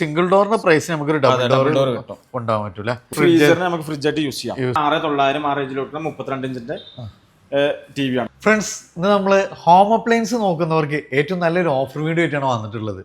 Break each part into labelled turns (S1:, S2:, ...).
S1: Single ഡോറിന്റെ price നമുക്കൊരു double door
S2: കിട്ടും.
S1: കൊണ്ടുപോകാൻ പറ്റൂല?
S2: ഫ്രീസറിന് നമുക്ക് ഫ്രിഡ്ജ് ആയിട്ട് യൂസ് ചെയ്യാം. ആറ് തൊള്ളായിരം ആറ് ഇഞ്ചിലോട്ട് മുപ്പത്തിരണ്ട് ഇഞ്ചിന്റെ ടി വി ആണ്.
S1: ഫ്രണ്ട്സ് ഇന്ന് നമ്മൾ ഹോം അപ്ലയൻസ് നോക്കുന്നവർക്ക് ഏറ്റവും നല്ലൊരു ഓഫർ വീഡിയോ ആയിട്ടാണ് വന്നിട്ടുള്ളത്.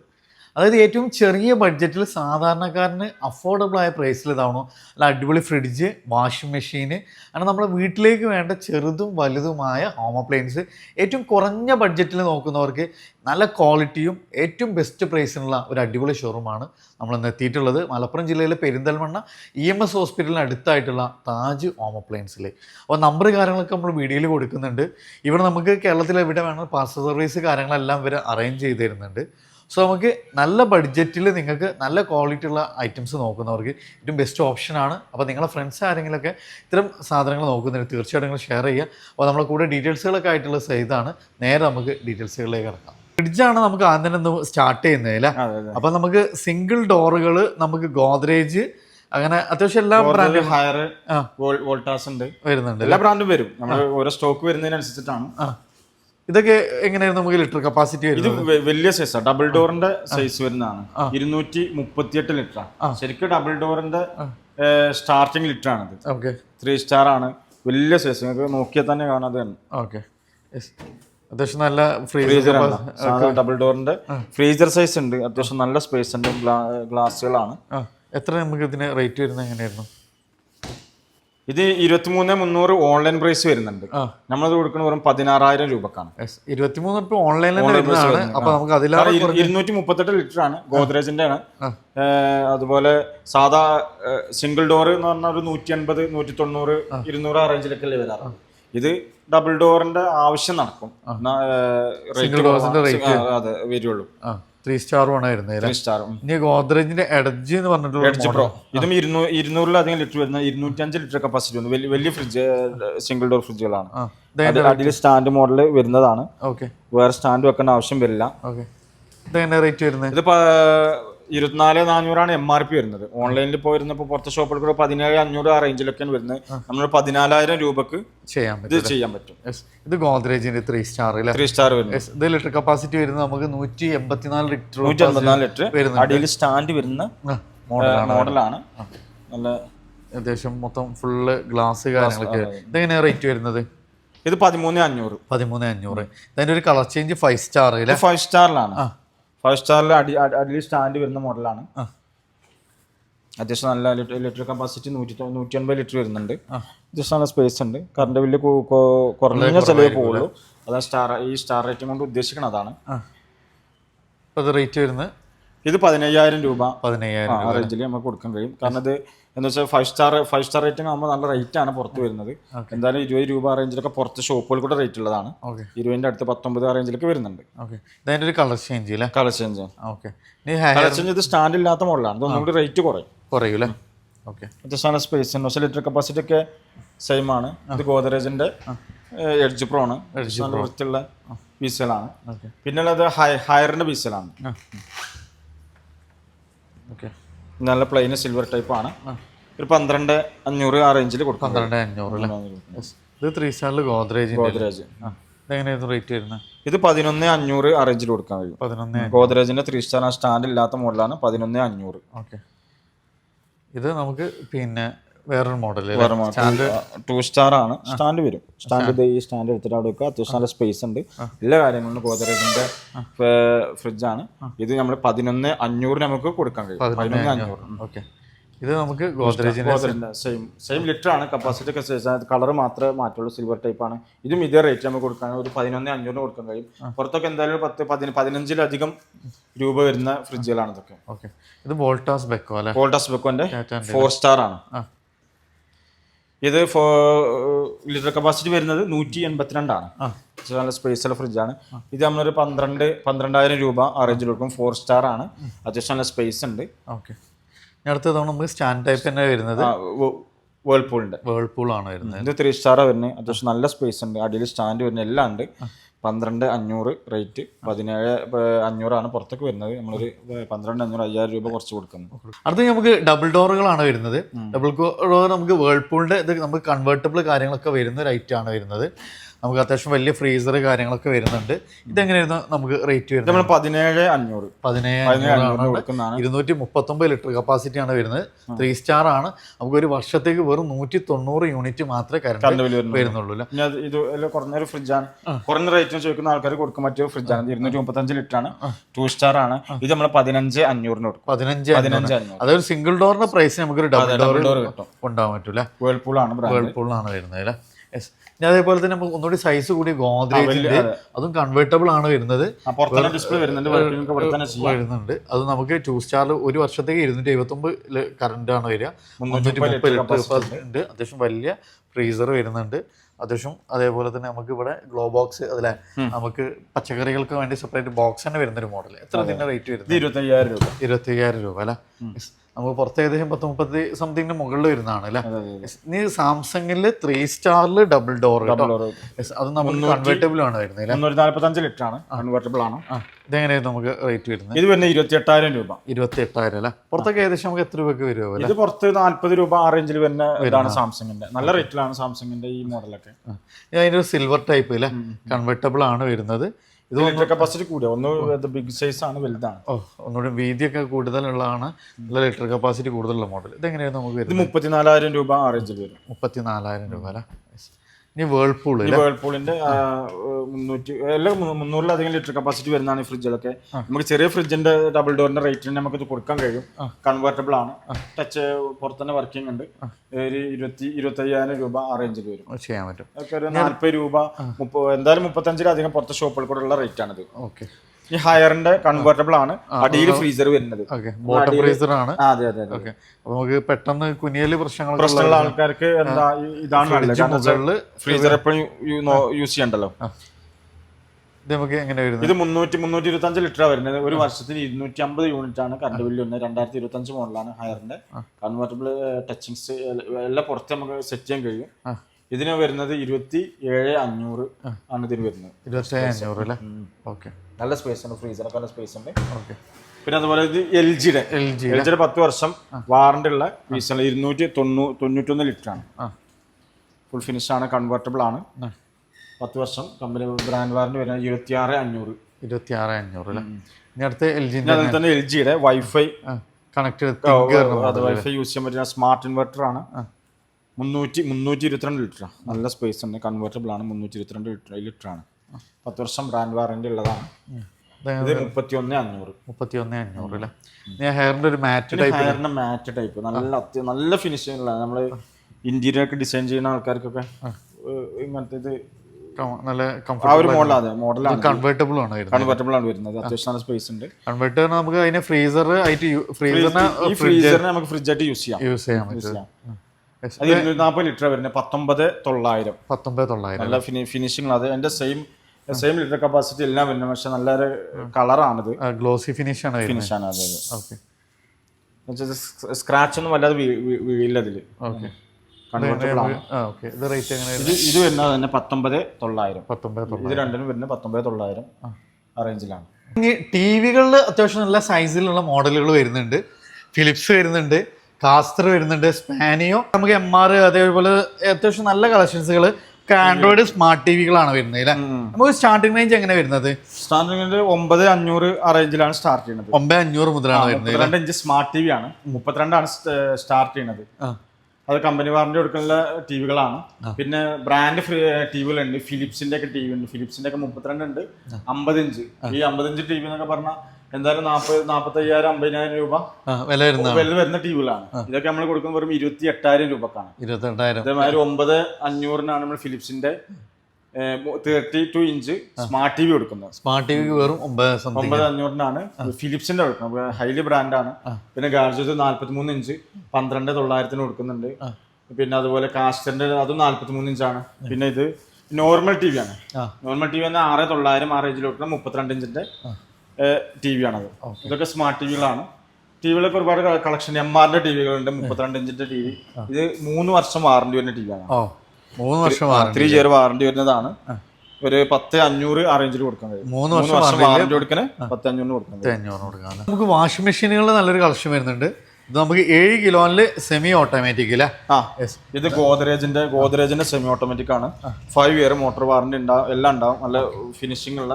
S1: അതായത് ഏറ്റവും ചെറിയ ബഡ്ജറ്റിൽ സാധാരണക്കാരന് അഫോർഡബിൾ ആയ പ്രൈസിൽ ഇതാവണോ? അല്ല അടിപൊളി ഫ്രിഡ്ജ് വാഷിംഗ് മെഷീന് അങ്ങനെ നമ്മുടെ വീട്ടിലേക്ക് വേണ്ട ചെറുതും വലുതുമായ ഹോം അപ്ലയൻസ് ഏറ്റവും കുറഞ്ഞ ബഡ്ജറ്റിൽ നോക്കുന്നവർക്ക് നല്ല ക്വാളിറ്റിയും ഏറ്റവും ബെസ്റ്റ് പ്രൈസിനുള്ള ഒരു അടിപൊളി ഷോറൂമാണ് നമ്മൾ ഇന്ന് എത്തിയിട്ടുള്ളത്. മലപ്പുറം ജില്ലയിലെ പെരിന്തൽമണ്ണ ഇ എം എസ് ഹോസ്പിറ്റലിന് അടുത്തായിട്ടുള്ള താജ് ഹോം അപ്ലയൻസിൽ അപ്പോൾ നമ്പർ കാര്യങ്ങളൊക്കെ നമ്മൾ വീഡിയോയിൽ കൊടുക്കുന്നുണ്ട്. ഇവിടെ നമുക്ക് കേരളത്തിൽ എവിടെ വേണം പാർസൽ സർവീസ് കാര്യങ്ങളെല്ലാം ഇവർ അറേഞ്ച് ചെയ്ത് തരുന്നുണ്ട്. സോ നമുക്ക് നല്ല ബഡ്ജറ്റിൽ നിങ്ങൾക്ക് നല്ല ക്വാളിറ്റി ഉള്ള ഐറ്റംസ് നോക്കുന്നവർക്ക് ഏറ്റവും ബെസ്റ്റ് ഓപ്ഷനാണ് അപ്പോൾ നിങ്ങളുടെ ഫ്രണ്ട്സ് ആരെങ്കിലുമൊക്കെ ഇത്തരം സാധനങ്ങൾ നോക്കുന്നതിന് തീർച്ചയായിട്ടും നിങ്ങൾ ഷെയർ ചെയ്യുക. അപ്പോൾ നമ്മളെ കൂടെ ഡീറ്റെയിൽസുകളൊക്കെ ആയിട്ടുള്ള സൈതാണ് നേരെ നമുക്ക് ഡീറ്റെയിൽസുകളിലേക്ക് ഇറക്കാം ഫ്രിഡ്ജാണ് നമുക്ക് ആദ്യം ഒന്ന് സ്റ്റാർട്ട്
S2: ചെയ്യുന്നതില്ല?
S1: അപ്പോൾ നമുക്ക് സിംഗിൾ ഡോറുകൾ നമുക്ക് ഗോദ്രേജ് അങ്ങനെ അത്യാവശ്യം എല്ലാ ബ്രാൻഡും
S2: ഹയർ വോൾട്ടാസ് ഉണ്ട്.
S1: വരുന്നുണ്ട്
S2: എല്ലാ ബ്രാൻഡും വരും. നമ്മൾ ഓരോ സ്റ്റോക്ക് വരുന്നതിനനുസരിച്ചിട്ടാണ്.
S1: ഇതൊക്കെ എങ്ങനെയായിരുന്നു നമുക്ക് ലിറ്റർ കപ്പാസിറ്റി
S2: ഇത്
S1: വരുന്നത്?
S2: വലിയ സൈസാണ് ഡബിൾ ഡോറിന്റെ സൈസ് വരുന്നതാണ്. ഇരുന്നൂറ്റി മുപ്പത്തിയെട്ട് ലിറ്റർ ശരിക്കും ഡബിൾ ഡോറിന്റെ സ്റ്റാർട്ടിംഗ് ലിറ്റർ ആണിത്.
S1: ഓക്കെ.
S2: ത്രീ സ്റ്റാർ ആണ്. വലിയ സൈസ് നിങ്ങൾക്ക് നോക്കിയാൽ തന്നെ കാണാതെ തന്നെ.
S1: ഓക്കെ. അത്യാവശ്യം നല്ല ഫ്രീസർ
S2: ഡബിൾ ഡോറിന്റെ ഫ്രീസർ സൈസ് ഉണ്ട്. അത്യാവശ്യം നല്ല സ്പേസ് ഉണ്ട്. ഗ്ലാസുകളാണ്
S1: എത്ര നമുക്ക് ഇതിന് റേറ്റ് വരുന്നത് എങ്ങനെയായിരുന്നു?
S2: ഇത് ഇരുപത്തിമൂന്ന് മുന്നൂറ് ഓൺലൈൻ പ്രൈസ് വരുന്നുണ്ട്. നമ്മളത് കൊടുക്കുന്ന വെറും പതിനാറായിരം രൂപക്കാണ്.
S1: ഇരുപത്തിമൂന്ന് റുപ്യ അപ്പൊ നമുക്ക് അതിലാണ്
S2: ഇരുന്നൂറ്റി മുപ്പത്തെട്ട് ലിറ്റർ ആണ് ഗോദ്രേജിന്റെ ആണ്. അതുപോലെ സാധാ സിംഗിൾ ഡോർ എന്ന് പറഞ്ഞാൽ ഒരു നൂറ്റി അൻപത് നൂറ്റി തൊണ്ണൂറ് ഇരുന്നൂറ് ആ റേഞ്ചിലൊക്കെ അല്ലേ വരാറ്. ഇത് ഡബിൾ ഡോറിന്റെ ആവശ്യം നടക്കും. അതെ വരുള്ളൂ.
S1: ത്രീ സ്റ്റാറും ആണ് വരുന്നത്
S2: ത്രീ സ്റ്റാർ
S1: ഇനി ഗോദ്രേജിന്റെ എഡജ് എന്ന് പറഞ്ഞിട്ടുള്ള
S2: എഡ്ജ് പ്രോ ഇതും ഇരുന്നൂ ഇരുന്നൂറിലധികം ലിറ്റർ വരുന്ന ഇരുന്നൂറ്റി അഞ്ച് ലിറ്റർ കപ്പാസിറ്റി വന്നു വലിയ വലിയ ഫ്രിഡ്ജ് സിംഗിൾ ഡോർ ഫ്രിഡ്ജുകളാണ് അതിൽ അടിയിൽ സ്റ്റാൻഡ് മോഡൽ വരുന്നതാണ്.
S1: ഓക്കെ
S2: വേറെ സ്റ്റാൻഡ് വെക്കേണ്ട ആവശ്യം വരില്ല.
S1: ഓക്കെ റേറ്റ് വരുന്നത്
S2: ഇത് ഇരുപത്തിനാല് നാനൂറാണ് എം ആർ പി വരുന്നത്. ഓൺലൈനിൽ ഇപ്പോൾ വരുന്നപ്പോൾ പുറത്തെ ഷോപ്പിൽ കൂടെ പതിനേഴ് അഞ്ഞൂറ് ആ റേഞ്ചിലൊക്കെയാണ് വരുന്നത്. നമ്മൾ പതിനാലായിരം രൂപക്ക്
S1: ചെയ്യാൻ
S2: ഇത്
S1: പറ്റും
S2: ചെയ്യാൻ പറ്റും.
S1: ഇത് ഗോദ്രേജിന്റെ ത്രീ സ്റ്റാർ അല്ലേ?
S2: ത്രീ സ്റ്റാർ വരുന്നത്.
S1: ഇത് ലിറ്റർ കപ്പാസിറ്റി വരുന്നത് നമുക്ക് നൂറ്റി എൺപത്തിനാല് ലിറ്റർ
S2: നൂറ്റി അൻപത്തിനാല് ലിറ്റർ
S1: വരുന്നുണ്ട്.
S2: അടിയിൽ സ്റ്റാൻഡ് വരുന്ന
S1: മോഡലാണ്
S2: മോഡലാണ് നല്ല
S1: അത്യാവശ്യം മൊത്തം ഫുള്ള് ഗ്ലാസ് കാര്യങ്ങളൊക്കെ. ഇതെങ്ങനെയാണ് റേറ്റ് വരുന്നത്?
S2: ഇത് പതിമൂന്ന് അഞ്ഞൂറ്.
S1: പതിമൂന്ന് അഞ്ഞൂറ്. ഇതിന്റെ ഒരു കളർ ചേഞ്ച് ഫൈവ് സ്റ്റാർ അല്ലേ?
S2: ഫൈവ് സ്റ്റാറിലാണ് ഫൈവ് സ്റ്റാറിൽ അടി അടിയിൽ സ്റ്റാൻഡ് വരുന്ന മോഡലാണ്. അത്യാവശ്യം നല്ല ലിറ്റർ ലിറ്റർ കപ്പാസിറ്റി നൂറ്റി നൂറ്റി അൻപത് ലിറ്റർ വരുന്നുണ്ട്. അത്യാവശ്യം നല്ല സ്പേസ് ഉണ്ട്. കറണ്ട് ബില്ല് കുറഞ്ഞ ചെലവേ പോകുള്ളൂ അതാ സ്റ്റാർ ഈ സ്റ്റാർ റേറ്റിംഗ് കൊണ്ട് ഉദ്ദേശിക്കുന്നത് അതാണ്.
S1: റേറ്റ് വരുന്നത്
S2: ഇത് പതിനയ്യായിരം രൂപ.
S1: പതിനയ്യായിരം
S2: റേഞ്ചിൽ നമുക്ക് കൊടുക്കാൻ കഴിയും. കാരണം ഇത് എന്ന് വെച്ചാൽ five star five star rating ആകുമ്പോൾ നല്ല റേറ്റ് ആണ് പുറത്ത് വരുന്നത്. എന്തായാലും ഇരുപത് രൂപ റേഞ്ചിലൊക്കെ പുറത്ത് ഷോപ്പുകൾ കൂടെ റേറ്റ് ഉള്ളതാണ്. ഇരുപതിന്റെ അടുത്ത് പത്തൊമ്പത് ആ റേഞ്ചിലൊക്കെ വരുന്നുണ്ട്.
S1: ഇതിന്റെ ഒരു colour change
S2: colour change colour change ഇത് സ്റ്റാൻഡ് ഇല്ലാത്ത മോഡലാണ് ഇത് ഒന്നുകൂടി റേറ്റ് കുറയും.
S1: കുറയൂലേ ഓക്കെ.
S2: സ്പേസ് ലിറ്റർ കപ്പാസിറ്റി ഒക്കെ സെയിം ആണ്. ഇത് ഗോദറേജിന്റെ എഡ്ജ് പ്രോ ആണ്. വൃത്തിയുള്ള പീസുകളാണ് പിന്നെ ഉള്ളത് ഹയറിന്റെ പീസുകളാണ്
S1: ഓക്കെ.
S2: നല്ല പ്ലെയിൻ സിൽവർ ടൈപ്പ് ആണ്. ഒരു പന്ത്രണ്ട് അഞ്ഞൂറ് ആ റേഞ്ചിൽ കൊടുക്കും.
S1: പന്ത്രണ്ട് അഞ്ഞൂറ്. ഇത് ത്രീ സ്റ്റാറിൽ ഗോദ്രേജ്
S2: ഗോദ്രേജ്.
S1: എങ്ങനെയായിരുന്നു റേറ്റ് വരുന്നത്
S2: ഇത് പതിനൊന്ന് അഞ്ഞൂറ് ആ റേഞ്ചിൽ കൊടുക്കാൻ കഴിയും.
S1: പതിനൊന്ന്
S2: ഗോദ്രേജിന്റെ ത്രീ സ്റ്റാർ ആ സ്റ്റാൻഡ് ഇല്ലാത്ത മോഡലാണ് പതിനൊന്ന് അഞ്ഞൂറ്.
S1: ഓക്കെ. ഇത് നമുക്ക് പിന്നെ വേറൊരു മോഡൽ
S2: ടു സ്റ്റാർ ആണ്. സ്റ്റാൻഡ് വരും. സ്റ്റാൻഡ് ഈ സ്റ്റാൻഡ് എടുത്തിട്ട് അവിടെ വെക്കുക. അത്യാവശ്യം നല്ല സ്പേസ് ഉണ്ട്. എല്ലാ കാര്യങ്ങളിലും ഗോദറേജിന്റെ ഫ്രിഡ്ജ് ആണ്. ഇത് നമ്മൾ പതിനൊന്ന് അഞ്ഞൂറ് നമുക്ക് കൊടുക്കാൻ കഴിയും. പതിനൊന്ന് അഞ്ഞൂറ്.
S1: ഓക്കെ. ഇത് നമുക്ക് ഗോദ്രേജിന്റെ
S2: സെയിം സെയിം ലിറ്റർ ആണ്. കപ്പാസിറ്റി ഒക്കെ കളർ മാത്രമേ മാറ്റുള്ളൂ. സിൽവർ ടൈപ്പ് ആണ്. ഇതും ഇതേ റേറ്റ് നമുക്ക് കൊടുക്കാൻ ഒരു പതിനൊന്ന് അഞ്ഞൂറിന് കൊടുക്കാൻ കഴിയും. പുറത്തൊക്കെ എന്തായാലും ഒരു പത്ത് പതിന പതിനഞ്ചിലധികം രൂപ വരുന്ന ഫ്രിഡ്ജുകളാണ് ഇതൊക്കെ.
S1: ഓക്കെ. ഇത് വോൾട്ടാസ് ബെക്കോ അല്ലെ?
S2: വോൾട്ടാസ് ബെക്കോന്റെ ഫോർ സ്റ്റാർ ആണ്. ഇത് ഫോ ലിറ്റർ കപ്പാസിറ്റി വരുന്നത് നൂറ്റി എൺപത്തിരണ്ടാണ്. നല്ല സ്പേസ് ഉള്ള ഫ്രിഡ്ജാണ് ഇത് നമ്മളൊരു പന്ത്രണ്ട് പന്ത്രണ്ടായിരം രൂപ ആ റേഞ്ചിൽ കൊടുക്കും. ഫോർ സ്റ്റാർ ആണ്. അത്യാവശ്യം നല്ല സ്പേസ് ഉണ്ട്.
S1: ഓക്കെ ഇനി അടുത്ത തവണ നമുക്ക് സ്റ്റാൻഡ് ടൈപ്പ് തന്നെ വരുന്നത്.
S2: വേൾപൂളിന്റെ
S1: വേൾപൂൾ ആണ് വരുന്നത്.
S2: ഇത് ത്രീ സ്റ്റാറാണ് വരുന്നത്. അത്യാവശ്യം നല്ല സ്പേസ് ഉണ്ട്. അടിയിൽ സ്റ്റാൻഡ് വരുന്ന എല്ലാം ഉണ്ട്. പന്ത്രണ്ട് അഞ്ഞൂറ് റേറ്റ്. പതിനേഴ് അഞ്ഞൂറാണ് പുറത്തേക്ക് വരുന്നത്. നമ്മളൊരു പന്ത്രണ്ട് അഞ്ഞൂറ് അയ്യായിരം രൂപ കുറച്ച് കൊടുക്കുന്നു.
S1: അടുത്ത നമുക്ക് ഡബിൾ ഡോറുകളാണ് വരുന്നത്. ഡബിൾ ഡോർ നമുക്ക് വേൾപൂളിന്റെ ഇത് നമുക്ക് കൺവേർട്ടബിൾ കാര്യങ്ങളൊക്കെ വരുന്ന ഒരു ഐറ്റം ആണ് വരുന്നത്. നമുക്ക് അത്യാവശ്യം വലിയ ഫ്രീസർ കാര്യങ്ങളൊക്കെ വരുന്നുണ്ട്. ഇതെങ്ങനെയായിരുന്നു നമുക്ക് റേറ്റ് വരുന്നത്?
S2: നമ്മൾ പതിനേഴ് അഞ്ഞൂറ്.
S1: പതിനേഴ് ഇരുന്നൂറ്റി മുപ്പത്തൊമ്പത് ലിറ്റർ കപ്പാസിറ്റി ആണ് വരുന്നത്. ത്രീ സ്റ്റാർ ആണ്. നമുക്ക് ഒരു വർഷത്തേക്ക് വെറും നൂറ്റി തൊണ്ണൂറ് യൂണിറ്റ് മാത്രമേ കറണ്ട് വരുന്നുള്ളൂ.
S2: ഇത് കുറഞ്ഞൊരു ഫ്രിഡ്ജാണ് കുറഞ്ഞ റേറ്റിന് ചോദിക്കുന്ന ആൾക്കാർ കൊടുക്കാൻ പറ്റിയ ഫ്രിഡ്ജാണ് ഇരുന്നൂറ്റി മുപ്പത്തഞ്ച് ലിറ്റർ ആണ്. ടു സ്റ്റാർ ആണ്. ഇത് നമ്മൾ പതിനഞ്ച് അഞ്ഞൂറിന് കൊടുക്കും.
S1: പതിനഞ്ച്
S2: പതിനഞ്ച്
S1: അതൊരു സിംഗിൾ ഡോറിന്റെ പ്രൈസ് നമുക്ക് ഡബിൾ ഡോർ ഉണ്ടാവാൻ പറ്റൂല
S2: വേൾപൂൾ ആണ് ബ്രാൻഡ്
S1: വേൾപൂളിനാണ് വരുന്നത് അല്ലേ? യെസ് ഇനി അതേപോലെ തന്നെ നമുക്ക് ഒന്നുകൂടി സൈസ് കൂടി ഗോദ്രേജിന്റെ
S2: അതെ.
S1: കൺവേർട്ടബിൾ ആണ് വരുന്നത്.
S2: ഡിസ്പ്ലേ വരുന്നുണ്ട്.
S1: അത് നമുക്ക് ടു സ്റ്റാർ ഒരു വർഷത്തേക്ക് ഇരുന്നൂറ്റി എഴുപത്തൊമ്പത് കറണ്ട് ആണ് വരിക. മുന്നൂറ്റി
S2: മുപ്പത്
S1: ഉണ്ട്. അത്യാവശ്യം വലിയ ഫ്രീസർ വരുന്നുണ്ട്. അത്യാവശ്യം അതേപോലെ തന്നെ നമുക്ക് ഇവിടെ ഗ്ലോ ബോക്സ് അതിലെ നമുക്ക് പച്ചക്കറികൾക്ക് വേണ്ടി സെപ്പറേറ്റ് ബോക്സ് തന്നെ വരുന്നൊരു മോഡൽ എത്ര ഇതിന്റെ റേറ്റ് വരുന്നത്?
S2: ഇരുപത്തി അയ്യായിരം രൂപ.
S1: ഇരുപത്തി അയ്യായിരം രൂപ അല്ലേ. നമുക്ക് പുറത്ത് ഏകദേശം പത്ത് മുപ്പത്തി സംതിങ്ങിന് മുകളിൽ വരുന്നതാണ് അല്ലേ? നീ സാംസങ്ങിൽ ത്രീ സ്റ്റാറിൽ ഡബിൾ ഡോർ അത് നമുക്ക് കൺവേർട്ടബിൾ ആണ് വരുന്നത്
S2: നാല്പത്തഞ്ച് ലിറ്റർ ആണ് കൺവേർട്ടബിൾ ആണ്.
S1: ഇതെങ്ങനെയാണ് നമുക്ക് റേറ്റ് വരുന്നത്?
S2: ഇത് വരുന്നത് ഇരുപത്തി എട്ടായിരം രൂപ.
S1: ഇരുപത്തി എട്ടായിരം അല്ലേ? പുറത്തൊക്കെ ഏകദേശം നമുക്ക് എത്ര രൂപയ്ക്ക് വരുമോ
S2: ഇത് പുറത്ത് നാല്പത് രൂപ ആ റേഞ്ചിൽ വരുന്ന ഇതാണ് സാംസങ്ങിന്റെ. നല്ല റേറ്റിലാണ് സാംസങ്ങിന്റെ ഈ മോഡലൊക്കെ
S1: അതിന്റെ ഒരു സിൽവർ ടൈപ്പ് അല്ലേ? കൺവേർട്ടബിൾ ആണ് വരുന്നത്. ഇത്
S2: ലിറ്റർ കപ്പാസിറ്റി കൂടിയ. ഒന്ന് ബിഗ് സൈസ് ആണ് വലുതാണ്.
S1: ഓ ഒന്നുകൂടി വീതിയൊക്കെ കൂടുതലുള്ളതാണ്. നല്ല ലിറ്റർ കപ്പാസിറ്റി കൂടുതലുള്ള മോഡൽ ഇതെങ്ങനെയായിരുന്നു നമുക്ക്
S2: ഇത്
S1: വരുന്നത്?
S2: മുപ്പത്തിനാലായിരം രൂപ ആ റേഞ്ചിൽ വരും.
S1: മുപ്പത്തിനാലായിരം രൂപ അല്ലേ. ഇനി വേൾപൂൾ
S2: വേൾപൂളിന്റെ മുന്നൂറ്റി എല്ലാം മുന്നൂറിലധികം ലിറ്റർ കപ്പാസിറ്റി വരുന്നതാണ് ഈ ഫ്രിഡ്ജിലൊക്കെ നമുക്ക് ചെറിയ ഫ്രിഡ്ജിന്റെ ഡബിൾ ഡോറിന്റെ റേറ്റിന് നമുക്ക് ഇത് കൊടുക്കാൻ കഴിയും. കൺവേർട്ടബിൾ ആണ്. ടച്ച് പുറത്തന്നെ വർക്കിംഗ് ഉണ്ട്. ഒരു ഇരുപത്തി ഇരുപത്തി അയ്യായിരം രൂപ ആ റേഞ്ചിൽ വരും.
S1: ചെയ്യാൻ പറ്റും.
S2: ഒരു നാല്പത് രൂപ മുപ്പത് എന്തായാലും മുപ്പത്തഞ്ചിലധികം പുറത്തെ ഷോപ്പുകൾ കൂടെ ഉള്ള റേറ്റ് ആണിത്.
S1: ഓക്കെ.
S2: ഈ ഹയറിന്റെ കൺവേർട്ടബിൾ ആണ്. അടിയിൽ ഫ്രീസർ വരുന്നത്.
S1: ബോട്ടം ഫ്രീസർ ആണ്.
S2: അതെ അതെ അതെ.
S1: ഓക്കെ. അപ്പോൾ നമുക്ക് പെട്ടെന്ന് കുനിയൽ പ്രശ്നങ്ങളൊക്കെ
S2: പ്രശ്നമുള്ള ആൾക്കാർക്ക് എന്താ ഇതാണ് നല്ലത്. ഫ്രീസർ എപ്പോഴും യൂസ് ചെയ്യണ്ടല്ലോ.
S1: ഇത് നമുക്ക് എങ്ങനെ വരുന്നത്?
S2: ഇത് മുന്നൂറ്റി മുന്നൂറ്റി ഇരുപത്തി അഞ്ച് ലിറ്റർ വരുന്നത്. ഒരു വർഷത്തിൽ ഇരുന്നൂറ്റി അമ്പത് യൂണിറ്റ് ആണ് കറണ്ട് ബില്ല് ഒന്ന് രണ്ടായിരത്തി ഇരുപത്തി അഞ്ച് മോഡലാണ് ഹയറിന്റെ കൺവേർട്ടബിൾ ടച്ചിങ്സ് എല്ലാം പുറത്ത് നമുക്ക് സെറ്റ് ചെയ്യാൻ കഴിയും. ഇതിന് വരുന്നത് ഇരുപത്തി ഏഴ് അഞ്ഞൂറ് ആണ് ഇതിന് വരുന്നത്.
S1: ഇരുപത്തി അഞ്ഞൂറ് അല്ലേ? ഓക്കെ.
S2: നല്ല സ്പേസ് ഉണ്ട് ഫ്രീസറൊക്കെ നല്ല സ്പേസ് ഉണ്ട്.
S1: ഓക്കെ
S2: പിന്നെ അതുപോലെ ഇത് എൽ ജിയുടെ
S1: എൽ ജി
S2: എൽ ജിയുടെ പത്ത് വർഷം വാറണ്ടി ഉള്ള പീസ് ഇരുന്നൂറ്റി തൊണ്ണൂ തൊണ്ണൂറ്റൊന്ന് ലിറ്റർ ആണ്. ഫുൾ ഫിനിഷ് ആണ് കൺവേർട്ടബിൾ ആണ്. പത്ത് വർഷം കമ്പനി ബ്രാൻഡ് വാറണ്ടി വരുന്നത് ഇരുപത്തി ആറ് അഞ്ഞൂറ്.
S1: ഇരുപത്തി ആറ് അഞ്ഞൂറ് അല്ലേ? ഇനി അടുത്ത എൽ ജി
S2: അതിൽ തന്നെ എൽ ജിയുടെ വൈഫൈ
S1: കണക്ട്
S2: അത് വൈഫൈ യൂസ് ചെയ്യാൻ പറ്റുന്ന സ്മാർട്ട് ഇൻവെർട്ടർ ആണ്. മുന്നൂറ്റി മുന്നൂറ്റി ഇരുപത്തിരണ്ട് ലിറ്റർ നല്ല സ്പേസ് ഉണ്ട് കൺവേർട്ടബിൾ ആണ് മുന്നൂറ്റി ഇരുപത്തിരണ്ട് ലിറ്റർ ലിറ്റർ ആണ്. പത്ത് വർഷം ബ്രാൻഡ് വാറണ്ടി ഉള്ളതാണ് ഇത് മുപ്പത്തി ഒന്ന് അഞ്ഞൂറ്.
S1: മുപ്പത്തി ഒന്ന് അഞ്ഞൂറ് അല്ലേ? ഇനി ഹെയറിന്റെ ഒരു മാറ്റ് ടൈപ്പ്
S2: ഹയറിന്റെ മാറ്റ് ടൈപ്പ് നല്ല അത്യ നല്ല ഫിനിഷിംഗ് ഉള്ള. നമ്മൾ ഇന്റീരിയർ ഒക്കെ ഡിസൈൻ ചെയ്യുന്ന ആൾക്കാർക്കൊക്കെ ഇങ്ങനത്തെ ഇത്
S1: നല്ല
S2: ആ ഒരു മോഡൽ അതെ മോഡലാണ്
S1: കൺവേർട്ടബിൾ ആണ്.
S2: കൺവേർട്ടബിൾ ആണ് വരുന്നത്. അത്യാവശ്യം നല്ല സ്പേസ് ഉണ്ട്.
S1: കൺവേർട്ടർ നമുക്ക് അതിനെ ഫ്രീസർ ആയിട്ട് ഫ്രീസറിനെ
S2: ഫ്രീസറിനെ നമുക്ക് ഫ്രിഡ്ജ് ആയിട്ട് യൂസ് ചെയ്യാം.
S1: യൂസ് ചെയ്യാൻ പറ്റും.
S2: ചെയ്യാം. അത് ഇരുന്നൂറ്റി നാൽപ്പത് ലിറ്റർ വരുന്നത്. പത്തൊമ്പത് തൊള്ളായിരം.
S1: പത്തൊമ്പത് തൊള്ളായിരം
S2: നല്ല ഫിനിഷിംഗ് അത് എന്റെ സെയിം സെയിം ലിറ്റർ കപ്പാസിറ്റി എല്ലാം വരുന്നത് പക്ഷെ നല്ലൊരു കളറാണിത്.
S1: ഗ്ലോസി ഫിനിഷ് ആണ്
S2: ഫിനിഷ് ആണ് അത്
S1: ഓക്കെ
S2: സ്ക്രാച്ച് ഒന്നും വല്ലാതെ വീഴില്ല അതിൽ
S1: ഓക്കെ ഇത് റേറ്റ്
S2: ഇത് ഇത് വരുന്നത് തന്നെ പത്തൊമ്പത് തൊള്ളായിരം.
S1: പത്തൊമ്പത് തൊള്ളായിരം.
S2: ഇത് രണ്ടിനും വരുന്നത് പത്തൊമ്പത് തൊള്ളായിരം ആ. റേഞ്ചിലാണ്
S1: ഇനി ടി വികളിൽ അത്യാവശ്യം നല്ല സൈസിലുള്ള മോഡലുകൾ വരുന്നുണ്ട്. ഫിലിപ്സ് വരുന്നുണ്ട് കാസ്റ്റർ വരുന്നുണ്ട് സ്പാനിയോ നമുക്ക് എം ആർ അതേപോലെ അത്യാവശ്യം നല്ല കളക്ഷൻസുകൾ ആൻഡ്രോയിഡ് സ്മാർട്ട് ടിവികളാണ് വരുന്നത് അല്ലേ? നമുക്ക് സ്റ്റാർട്ടിംഗ് റേഞ്ച് എങ്ങനെ വരുന്നത്?
S2: സ്റ്റാർട്ടിങ്ങിൽ ഒമ്പത് അഞ്ഞൂറ് റേഞ്ചിലാണ് സ്റ്റാർട്ട് ചെയ്യുന്നത്.
S1: ഒമ്പത് അഞ്ഞൂറ് മുതലാണ് വരുന്നത്
S2: രണ്ട് ഇഞ്ച് സ്മാർട്ട് ടി വി ആണ്. മുപ്പത്തിരണ്ടാണ് സ്റ്റാർട്ട് ചെയ്യുന്നത്. അത് കമ്പനി വാറണ്ടി കൊടുക്കുന്ന ടിവികളാണ് പിന്നെ ബ്രാൻഡ് ടിവികളുണ്ട് ടി വികളുണ്ട് ഫിലിപ്സിന്റെ ഒക്കെ ടി വി ഉണ്ട്. ഫിലിപ്സിന്റെ ഒക്കെ മുപ്പത്തിരണ്ട് ഉണ്ട്. അമ്പത് ഇഞ്ച്. ഈ അമ്പതിഞ്ച് ടിവി ടി വി എന്നൊക്കെ പറഞ്ഞാൽ എന്തായാലും നാൽപ്പത് നാൽപ്പത്തി അയ്യായിരം അമ്പതിനായിരം രൂപ
S1: വില വരുന്ന
S2: ടി വികളാണ് ഇതൊക്കെ നമ്മൾ കൊടുക്കുന്നത് വെറും ഇരുപത്തി എട്ടായിരം രൂപക്കാണ്.
S1: ഇരുപത്തെട്ടായിരം
S2: അതേമാതിരി ഒമ്പത് അഞ്ഞൂറിനാണ് നമ്മൾ ഫിലിപ്സിന്റെ thirty two inch smart T V കൊടുക്കുന്നത്
S1: സ്മാർട്ട് ടി വിക്ക് വെറും ഒമ്പത്
S2: ഒമ്പത് അഞ്ഞൂറിനാണ്. ഫിലിപ്സിന്റെ കൊടുക്കുന്നത് ഹൈലി ബ്രാൻഡാണ് പിന്നെ ഗാർജോസ് നാല്പത്തി മൂന്ന് ഇഞ്ച് പന്ത്രണ്ട് തൊള്ളായിരത്തിന് കൊടുക്കുന്നുണ്ട്. പിന്നെ അതുപോലെ കാസ്റ്ററിന്റെ അതും നാല്പത്തി മൂന്ന് ഇഞ്ചാണ് പിന്നെ ഇത് നോർമൽ ടി വി ആണ് നോർമൽ ടി വി തന്നെ ആറ് തൊള്ളായിരം ആ റേഞ്ചിൽ കൊടുക്കുന്ന മുപ്പത്തിരണ്ട് ഇഞ്ചിന്റെ ടി വി ആണത്. ഇതൊക്കെ സ്മാർട്ട് ടി വികളാണ് ടി വികളൊക്കെ ഒരുപാട് കളക്ഷൻ എം ആറിന്റെ ടി വികളുണ്ട് മുപ്പത്തിരണ്ട് ഇഞ്ചിന്റെ ടി വി ഇത് മൂന്ന് വർഷം വാറണ്ടി വരുന്ന ടി വി ആണ്
S1: മൂന്ന് വർഷം
S2: ത്രീ ഇയർ വാറണ്ടി വരുന്നതാണ്. ഒരു പത്ത് അഞ്ഞൂറ് ആ റേഞ്ചിൽ കൊടുക്കുന്നത്
S1: മൂന്ന്
S2: വർഷം വാറണ്ടി കൊടുക്കണേ പത്ത് അഞ്ഞൂറിന് കൊടുക്കുന്നത്
S1: അഞ്ഞൂറ് കൊടുക്കാം നമുക്ക് വാഷിംഗ് മെഷീനുകൾ നല്ലൊരു കളക്ഷൻ വരുന്നുണ്ട്. ഇത് നമുക്ക് ഏഴ് കിലോയിൽ സെമി ഓട്ടോമാറ്റിക് അല്ലേ
S2: ആ ഇത് ഗോദ്രേജിന്റെ ഗോദ്രേജിന്റെ സെമി ഓട്ടോമാറ്റിക് ആണ് ഫൈവ് ഇയർ മോട്ടോർ വാറണ്ടി ഉണ്ടാവും എല്ലാം ഉണ്ടാവും. നല്ല ഫിനിഷിംഗ് ഉള്ള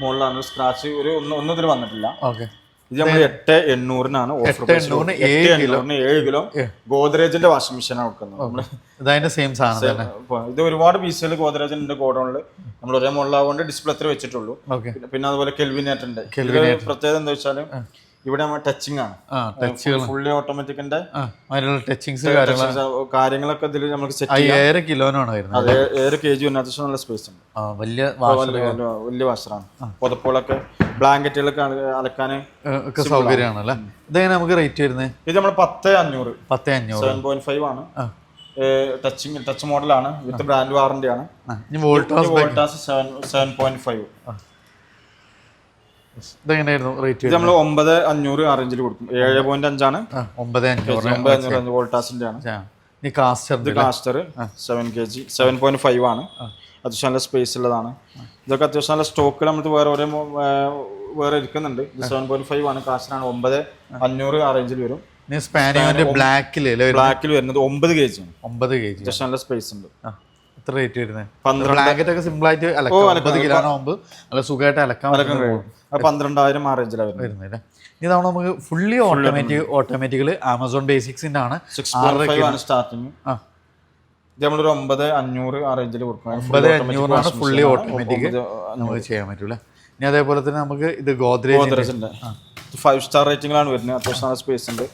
S2: മുകളിലാണ്. സ്ക്രാച്ച് ഒരു ഒന്നും ഒന്നും ഇതിൽ വന്നിട്ടില്ല.
S1: ഓക്കെ
S2: ഇത് നമ്മൾ എട്ട് എണ്ണൂറിനാണ് ഓഫർ
S1: എണ്ണൂറിന് ഏഴ്
S2: കിലോ. ഗോദ്രേജിന്റെ വാഷിംഗ് മെഷീനാണ് കൊടുക്കുന്നത്
S1: സെയിം സാധനം
S2: ഇത് ഒരുപാട് പീസുകൾ ഗോദ്രേജിന്റെ ഗോഡൗണിൽ നമ്മൾ ഒരേ മുകളിലാവുകൊണ്ട് ഡിസ്പ്ലേ അത്ര വെച്ചിട്ടുള്ളൂ. പിന്നെ- പിന്നെ അതുപോലെ കെൽവിനേറ്റ് ഉണ്ട് പ്രത്യേകത എന്താ വെച്ചാൽ ഇവിടെ നമ്മൾ ടച്ചിങ് ആണ്. ഫുള്ളി ഓട്ടോമാറ്റിക്കിന്റെ
S1: ടച്ചിങ്സ്
S2: കാര്യങ്ങളൊക്കെ ഇതിൽ നമുക്ക് സെറ്റ്
S1: അയ്യായിരം കിലോനാണ്
S2: അത് ഏഴ് കെ ജി അത്യാവശ്യം നല്ല സ്പേസ് ഉണ്ട്.
S1: വലിയ
S2: വലിയ- വാഷറാണ് പുതപ്പുകളൊക്കെ ബ്ലാങ്കറ്റുകളൊക്കെ അലക്കാൻ
S1: ഒക്കെ സൗകര്യമാണല്ലേ ഇതെങ്ങനെ നമുക്ക് റേറ്റ് വരുന്നത്?
S2: ഇത് നമ്മൾ പത്ത് അഞ്ഞൂറ്.
S1: പത്ത് അഞ്ഞൂറ്.
S2: സെവൻ പോയിന്റ് ഫൈവ് ആണ്. ടച്ചിങ് ടച്ച് മോഡലാണ് വിത്ത് ബ്രാൻഡ് വാറണ്ടി ആണ്.
S1: Voltas
S2: seven seven point five
S1: ഇതെങ്ങനെയായിരുന്നു rate
S2: നമ്മൾ ഒമ്പത് അഞ്ഞൂറ് ആ റേഞ്ചിൽ കൊടുക്കും. ഏഴ് പോയിന്റ് അഞ്ചാണ്.
S1: ഒമ്പത് അഞ്ഞൂറ്
S2: അഞ്ച് വോൾട്ടാസിന്റെ ആണ്.
S1: കാസ്റ്റർ
S2: ഇത് caster seven K G seven point five ആണ്. അത്യാവശ്യം നല്ല സ്പേസ് ഉള്ളതാണ്. ഇതൊക്കെ അത്യാവശ്യം നല്ല സ്റ്റോക്കിൽ നമ്മൾ വേറെ ഓരോ വേറെ ഇരിക്കുന്നുണ്ട്. ഇത് സെവൻ പോയിന്റ് ഫൈവ് ആണ് കാസ്റ്ററാണ് ഒമ്പത് അഞ്ഞൂറ് ആ റേഞ്ചിൽ വരും.
S1: ബ്ലാക്കിൽ?
S2: ബ്ലാക്കിൽ വരുന്നത്? ഒമ്പത് കെ ജി
S1: ഒമ്പത് കെ ജി
S2: അത്യാവശ്യം നല്ല സ്പേസ് ഉണ്ട്.
S1: എത്ര റേറ്റ് വരുന്നത് ബ്ലാങ്കറ്റ് ഒക്കെ സിമ്പിൾ ആയിട്ട് അലക്കാം. കിലോ ആകുമ്പോൾ നല്ല സുഖമായിട്ട് അലക്കാൻ
S2: പന്ത്രണ്ടായിരം ആ റേഞ്ചിലാണ് വരുന്നത്.
S1: ഇനി തവണ നമുക്ക് ഫുള്ളി ഓട്ടോമാറ്റിക് ഓട്ടോമാറ്റിക്കൽ ആമസോൺ ബേസിക്സിന്റെ ആണ്
S2: സ്റ്റാർട്ടിങ്
S1: ആ.
S2: ഇത് നമ്മളൊരു ഒമ്പത് അഞ്ഞൂറ് ആ റേഞ്ചിൽ കൊടുക്കണം
S1: ഒമ്പത് അഞ്ഞൂറാണ് ഫുള്ളി ഓട്ടോമാറ്റിക് നമുക്ക് ചെയ്യാൻ പറ്റൂല? ഇനി അതേപോലെ തന്നെ നമുക്ക് ഇത് ഗോദ്രേജ്
S2: ഉണ്ട് ഫൈവ് സ്റ്റാർ റേറ്റിംഗിലാണ് വരുന്നത്. അത്യാവശ്യം സ്പേസ് ഉണ്ട്.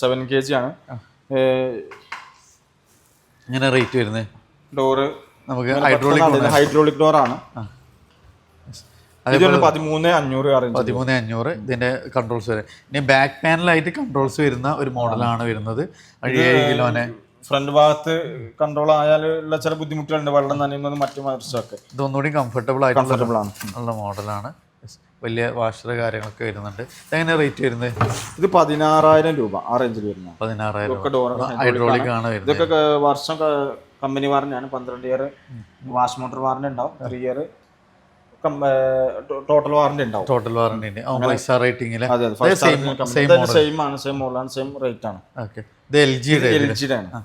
S2: സെവൻ കെ ജി ആണ്.
S1: ഇങ്ങനെ റേറ്റ് വരുന്നത്
S2: ഡോറ്
S1: നമുക്ക് ഹൈഡ്രോളിക്
S2: ഹൈഡ്രോളിക് ഡോർ ആണ്. ഇതൊരു പതിമൂന്ന് അഞ്ഞൂറ്
S1: പതിമൂന്ന് ഇതിന്റെ കൺട്രോൾസ് വരെ. ഇനി ബാക്ക് പാനലായിട്ട് കൺട്രോൾസ് വരുന്ന ഒരു മോഡലാണ് വരുന്നത്. ഏഴ് കിലോനെ
S2: ഫ്രണ്ട് ഭാഗത്ത് കൺട്രോൾ ആയാലുള്ള ചില ബുദ്ധിമുട്ടുകളുണ്ട്. വെള്ളം നനയുന്നത് മറ്റു മറിച്ചൊക്കെ
S1: ഇതൊന്നുകൂടി കംഫർട്ടബിൾ ആയിട്ടുള്ള
S2: കംഫർട്ടബിൾ ആണ്.
S1: ഉള്ള മോഡലാണ് വലിയ വാഷർ കാര്യങ്ങളൊക്കെ വരുന്നുണ്ട്. എങ്ങനെ റേറ്റ് വരുന്നത്?
S2: ഇത് പതിനാറായിരം രൂപ ആ റേഞ്ചിൽ വരുന്ന
S1: പതിനാറായിരം ഹൈഡ്രോളിക് ആണ്. വരുന്നത്.
S2: ഇതൊക്കെ വർഷം കമ്പനി വാറന്റിയാണ് പന്ത്രണ്ട് ഇയർ വാഷ് മോട്ടോർ വാറന്റി ഉണ്ടാവും. ത്രീ ഇയർ ടോട്ടൽ വാറന്റി ഉണ്ടാവും.
S1: ടോട്ടൽ വാറണ്ടി ഉണ്ട്. ഫൈവ്
S2: സെയിം ആണ്. സെയിം മോഡലാണ് സെയിം റേറ്റ് ആണ്.
S1: ഓക്കെ ഇത് എൽ ജിയുടെ
S2: എൽ ജിയുടെ ആണ്.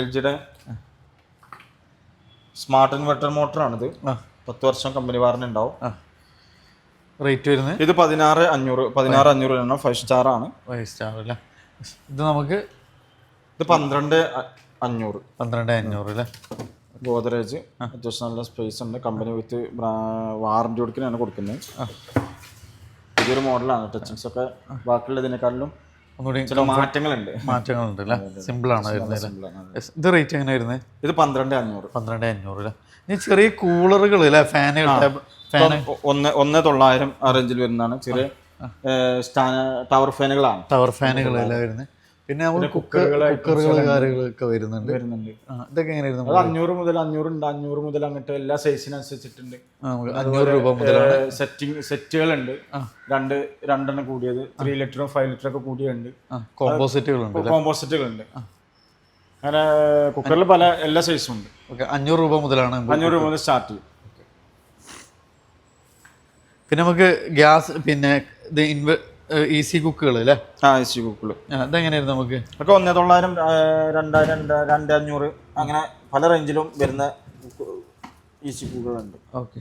S2: എൽ ജിയുടെ സ്മാർട്ട് ഇൻവെർട്ടർ മോട്ടറാണിത്. പത്ത് വർഷം കമ്പനി വാറന്റി ഉണ്ടാവും.
S1: റേറ്റ് വരുന്നത്?
S2: ഇത് പതിനാറ് അഞ്ഞൂറ് പതിനാറ് അഞ്ഞൂറ് ആണ് ഫൈവ് സ്റ്റാർ ആണ്.
S1: ഫൈവ് സ്റ്റാർ അല്ലേ? ഇത് നമുക്ക്
S2: ഇത് പന്ത്രണ്ട് അഞ്ഞൂറ്.
S1: പന്ത്രണ്ട് അഞ്ഞൂറ് അല്ലേ?
S2: ഗോദറേജ് അത്യാവശ്യം നല്ല സ്പേസ് ഉണ്ട്. കമ്പനി വിത്ത് വാറന്റി കൊടുക്കുന്നതാണ് കൊടുക്കുന്നത്. ഇതൊരു മോഡലാണ് ടച്ചിങ്സ് ഒക്കെ ബാക്കിയുള്ളതിനേക്കാളിലും
S1: ഒന്നുകൂടി
S2: ചില മാറ്റങ്ങളുണ്ട്.
S1: മാറ്റങ്ങളുണ്ട് അല്ലേ? സിമ്പിൾ ആണ് വരുന്നത്. ഇത് റേറ്റ് എങ്ങനെ വരുന്നത്
S2: ഇത് പന്ത്രണ്ട് അഞ്ഞൂറ്.
S1: പന്ത്രണ്ട് അഞ്ഞൂറ് അല്ലേ? ഇനി ചെറിയ കൂളറുകൾ അല്ലേ? ഫാനുകൾ ഫാൻ
S2: ഒന്ന് ഒന്ന് തൊള്ളായിരം റേഞ്ചിൽ വരുന്നതാണ്. ചെറിയ ടവർ ഫാനുകളാണ്
S1: ടവർ ഫാനുകൾ അല്ലേ വരുന്നത്? പിന്നെ നമുക്ക് കുക്കറുകൾ കാര്യങ്ങളൊക്കെ വരുന്നുണ്ട്.
S2: വരുന്നുണ്ട്.
S1: ഇതൊക്കെ എങ്ങനെ വരുന്നത്
S2: അത് അഞ്ഞൂറ് മുതൽ അഞ്ഞൂറുണ്ട് അഞ്ഞൂറ് മുതൽ അങ്ങോട്ട് എല്ലാ സൈസിനനുസരിച്ചിട്ടുണ്ട്
S1: അഞ്ഞൂറ് രൂപ മുതൽ
S2: സെറ്റിംഗ് സെറ്റുകളുണ്ട് രണ്ട് രണ്ടെണ്ണം കൂടിയത്. ത്രീ ലിറ്ററും ഫൈവ് ലിറ്ററും ഒക്കെ കൂടിയുണ്ട്
S1: കോമ്പോസിറ്റുകളുണ്ട്
S2: കോമ്പോസിറ്റുകളുണ്ട് അങ്ങനെ കുക്കറിൽ പല എല്ലാ സൈസും ഉണ്ട്.
S1: ഓക്കെ അഞ്ഞൂറ് രൂപ മുതലാണ്
S2: അഞ്ഞൂറ് രൂപ മുതൽ സ്റ്റാർട്ട് ചെയ്യും
S1: പിന്നെ നമുക്ക് ഗ്യാസ് പിന്നെ ഇത് ഇൻവെ ഇ സി കുക്കുകൾ അല്ലേ?
S2: ആ ഈസി
S1: കുക്കുകൾ അതെങ്ങനെയായിരുന്നു നമുക്ക്?
S2: ഒക്കെ ഒന്നേ തൊള്ളായിരം രണ്ടായിരം രണ്ട് രണ്ട് അഞ്ഞൂറ് അങ്ങനെ പല റേഞ്ചിലും വരുന്ന ഈസി കുക്കുകളുണ്ട്
S1: ഓക്കെ.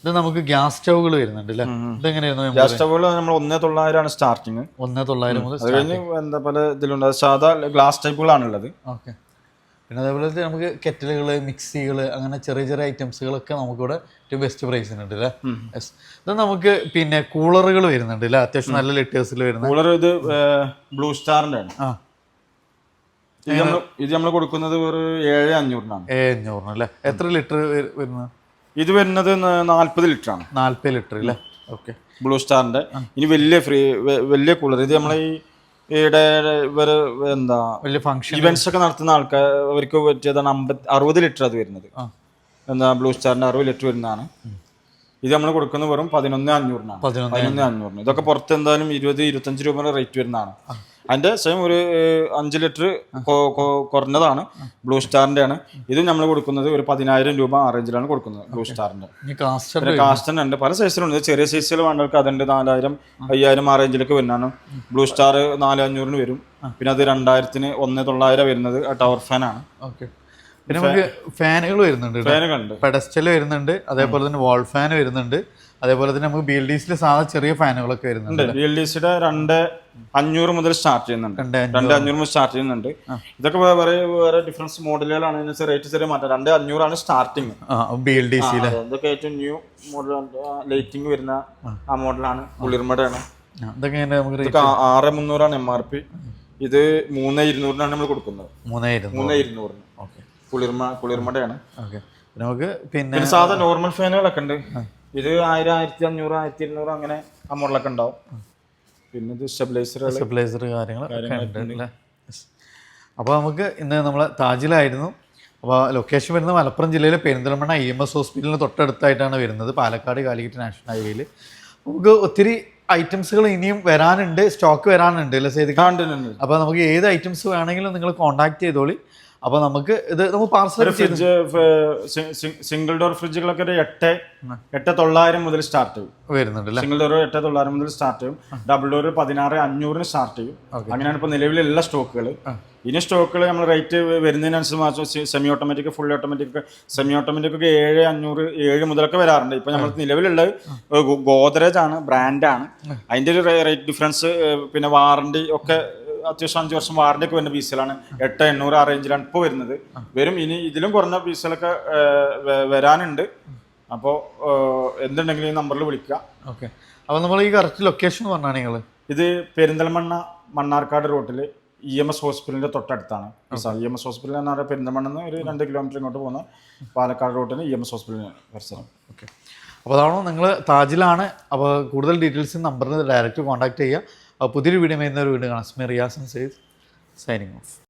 S1: ഇത് നമുക്ക് ഗ്യാസ് സ്റ്റൗകൾ വരുന്നുണ്ട് അല്ലേ? ഇതെങ്ങനെയായിരുന്നു?
S2: ഗ്യാസ് സ്റ്റൗകൾ നമ്മൾ ഒന്നേ തൊള്ളായിരമാണ് സ്റ്റാർട്ടിങ്
S1: ഒന്നേ തൊള്ളായിരം മുതൽ
S2: എന്താ പല ഇതിലുണ്ട്. സാധാ ഗ്ലാസ് ടൈപ്പുകളാണുള്ളത്
S1: ഓക്കെ. പിന്നെ അതേപോലെ തന്നെ നമുക്ക് കെറ്റലുകൾ മിക്സികൾ അങ്ങനെ ചെറിയ ചെറിയ ഐറ്റംസുകളൊക്കെ നമുക്കിവിടെ ഏറ്റവും ബെസ്റ്റ് പ്രൈസിനുണ്ട് അല്ലേ യെസ് ഇത് നമുക്ക് പിന്നെ കൂളറുകൾ വരുന്നുണ്ട് അല്ലേ അത്യാവശ്യം നല്ല ലിറ്റേഴ്സിൽ വരുന്ന.
S2: കൂളർ ഇത് ബ്ലൂ സ്റ്റാറിന്റെ ആണ്.
S1: ആ.
S2: ഇത് നമ്മൾ ഇത് നമ്മൾ കൊടുക്കുന്നത് ഒരു ഏഴ് അഞ്ഞൂറിനാണ്.
S1: ഏഴ് അഞ്ഞൂറിന് അല്ലേ എത്ര ലിറ്റർ വരുന്നത്
S2: ഇത് വരുന്നത് നാൽപ്പത് ലിറ്റർ ആണ്.
S1: നാൽപ്പത് ലിറ്റർ അല്ലേ ഓക്കെ
S2: ബ്ലൂ സ്റ്റാറിന്റെ ഇനി വലിയ ഫ്രീ വലിയ കൂളർ ഇത് നമ്മൾ ഈ ഈടെ ഇവർ എന്താ
S1: വലിയ ഫംഗ്ഷൻ
S2: ഇവന്റ്സ് ഒക്കെ നടത്തുന്ന ആൾക്കാർ അവർക്ക് പറ്റിയതാണ് അമ്പത് അറുപത് ലിറ്റർ അത് വരുന്നത്. എന്താ ബ്ലൂ സ്റ്റാറിന്റെ അറുപത് ലിറ്റർ വരുന്നതാണ്. ഇത് നമ്മൾ കൊടുക്കുന്നത് വെറും പതിനൊന്ന് അഞ്ഞൂറിനാണ്.
S1: പതിനൊന്ന്
S2: അഞ്ഞൂറിന്. ഇതൊക്കെ പുറത്ത് എന്തായാലും ഇരുപത് ഇരുപത്തഞ്ച് രൂപ റേറ്റ് വരുന്നതാണ്. അതിന്റെ സ്വയം ഒരു അഞ്ച് ലിറ്റർ കുറഞ്ഞതാണ്. ബ്ലൂ സ്റ്റാറിന്റെ ആണ് ഇത് നമ്മൾ കൊടുക്കുന്നത് ഒരു പതിനായിരം രൂപ ആ റേഞ്ചിലാണ് കൊടുക്കുന്നത് ബ്ലൂ സ്റ്റാറിന്റെ കാസ്റ്റൻ ഉണ്ട്. പല സൈസിലുണ്ട് ചെറിയ സൈസിൽ വേണ്ടവർക്ക് അതുണ്ട്. നാലായിരം അയ്യായിരം ആ റേഞ്ചിലേക്ക് വരുന്നതാണ്. ബ്ലൂ സ്റ്റാർ നാല് അഞ്ഞൂറിന് വരും. പിന്നെ അത് രണ്ടായിരത്തിന് ഒന്ന് തൊള്ളായിരം വരുന്നത് ടവർ ഫാൻ ആണ്.
S1: ഓക്കെ പിന്നെ നമുക്ക് ഫാനുകൾ വരുന്നുണ്ട് പെഡസ്റ്റൽ വരുന്നുണ്ട് അതേപോലെ തന്നെ വാൾ ഫാൻ വരുന്നുണ്ട് അതേപോലെ തന്നെ നമുക്ക് ബി എൽ ഡി സിയിലെ സാധാ ചെറിയ ഫാനുകളൊക്കെ വരുന്നുണ്ട്
S2: ബി എൽ ഡി സിയുടെ രണ്ട് അഞ്ഞൂറ് മുതൽ സ്റ്റാർട്ട് ചെയ്യുന്നുണ്ട്.
S1: രണ്ട്
S2: അഞ്ഞൂറ്. മുതൽ സ്റ്റാർട്ട് ചെയ്യുന്നുണ്ട്. ഇതൊക്കെ വേറെ വേറെ ഡിഫറൻസ് മോഡലുകളാണ് ഇതിന് റേറ്റ് ചെറിയ മാറ്റം. രണ്ട് അഞ്ഞൂറാണ് സ്റ്റാർട്ടിങ്
S1: ബി എൽ ഡി സിയിലെ
S2: ഇതൊക്കെ ഏറ്റവും ന്യൂ മോഡൽ ലൈറ്റിംഗ് വരുന്ന ആ. മോഡലാണ് കുളിർമടയാണ്.
S1: ഇതൊക്കെ നമുക്ക്
S2: ആറ് മുന്നൂറാണ് എം ആർ പി ഇത് മൂന്ന് ഇരുന്നൂറിനാണ് നമ്മൾ കൊടുക്കുന്നത്. മൂന്ന് ഇരുന്നൂറിന്.
S1: ഓക്കെ.
S2: കുളിർമ കുളിർമടയാണ്.
S1: ഓക്കെ. നമുക്ക് പിന്നെ
S2: സാധാ നോർമൽ ഫാനുകളൊക്കെ ഉണ്ട്. ഇത് ആയിരം ആയിരത്തി അഞ്ഞൂറ് ആയിരത്തി ഇരുന്നൂറ് അങ്ങനെ ആ മോഡലൊക്കെ ഉണ്ടാവും. പിന്നെ ഇത്
S1: സ്റ്റെബിലൈസർ സ്റ്റെബിലൈസർ കാര്യങ്ങൾ അപ്പോൾ നമുക്ക് ഇന്ന് നമ്മൾ താജിലായിരുന്നു. അപ്പോൾ ലൊക്കേഷൻ വരുന്നത് മലപ്പുറം ജില്ലയിലെ പെരിന്തൽമണ്ണ ഇ എം എസ് ഹോസ്പിറ്റലിന് തൊട്ടടുത്തായിട്ടാണ് വരുന്നത്. പാലക്കാട് കാലിക്കറ്റ് നാഷണൽ ഹൈവേയിൽ നമുക്ക് ഒത്തിരി ഐറ്റംസുകൾ ഇനിയും വരാനുണ്ട് സ്റ്റോക്ക് വരാനുണ്ട് അല്ലേ സേത് അപ്പോൾ നമുക്ക് ഏത് ഐറ്റംസ് വേണമെങ്കിലും നിങ്ങൾ കോൺടാക്ട് ചെയ്തോളി. അപ്പോൾ നമുക്ക് ഇത് നമുക്ക് പാർസൽ
S2: ഫ്രിഡ്ജ് സിംഗിൾ ഡോർ ഫ്രിഡ്ജുകളൊക്കെ ഒരു എട്ട് എട്ട് തൊള്ളായിരം മുതൽ സ്റ്റാർട്ട് ചെയ്യും.
S1: വരുന്നുണ്ട്
S2: സിംഗിൾ ഡോർ എട്ട് തൊള്ളായിരം മുതൽ സ്റ്റാർട്ട് ചെയ്യും. ഡബിൾ ഡോർ പതിനാറ് അഞ്ഞൂറിന് സ്റ്റാർട്ട് ചെയ്യും. അങ്ങനെയാണ് ഇപ്പൊ നിലവിലുള്ള സ്റ്റോക്കുകൾ ഇനി സ്റ്റോക്കുകൾ നമ്മൾ rate വരുന്നതിനനുസരിച്ച് semi automatic full automatic semi automatic ഒക്കെ ഏഴ് അഞ്ഞൂറ് ഏഴ് മുതലൊക്കെ വരാറുണ്ട്. ഇപ്പൊ നമ്മൾ നിലവിലുള്ള ഗോദ്രേജ് ആണ് ബ്രാൻഡാണ് അതിന്റെ ഒരു റേറ്റ് ഡിഫറൻസ് പിന്നെ വാറണ്ടി ഒക്കെ അത്യാവശ്യം അഞ്ച് വർഷം വാറന്റി ഒക്കെ വരുന്ന പീസുകളാണ് എട്ട് എണ്ണൂറ് ആ റേഞ്ചിലാണ് ഇപ്പോൾ വരുന്നത്. വരും. ഇനി ഇതിലും കുറഞ്ഞ ഏഹ്, വരാനുണ്ട്. അപ്പോൾ എന്തുണ്ടെങ്കിലും ഈ നമ്പറിൽ വിളിക്കുക
S1: ഓക്കെ. അപ്പോൾ നമ്മൾ ഈ കറക്റ്റ് ലൊക്കേഷൻ പറഞ്ഞാണ് നിങ്ങൾ
S2: ഇത് പെരിന്തൽമണ്ണ മണ്ണാർക്കാട് റോട്ടിൽ ഇ എം എസ് ഹോസ്പിറ്റലിന്റെ തൊട്ടടുത്താണ്. ഇ എം എസ് ഹോസ്പിറ്റൽ എന്ന് പറഞ്ഞാൽ പെരിന്തൽമണ്ണ നിന്ന് ഒരു രണ്ട് കിലോമീറ്റർ ഇങ്ങോട്ട് പോകുന്ന പാലക്കാട് റോട്ടിന് ഇ എം എസ് ഹോസ്പിറ്റലിന് പരിസരം.
S1: ഓക്കെ. അപ്പോൾ അതാണോ നിങ്ങൾ താജിലാണ്. അപ്പോൾ കൂടുതൽ ഡീറ്റെയിൽസ് നമ്പറിൽ ഡയറക്റ്റ് കോൺടാക്ട് ചെയ്യുക. പുതിയൊരു വീഡിയോ എന്നൊരു വീണ്ടും കാണാം. സ്മി റിയാസൻ സൈസ് സൈനിങ് ഓഫ്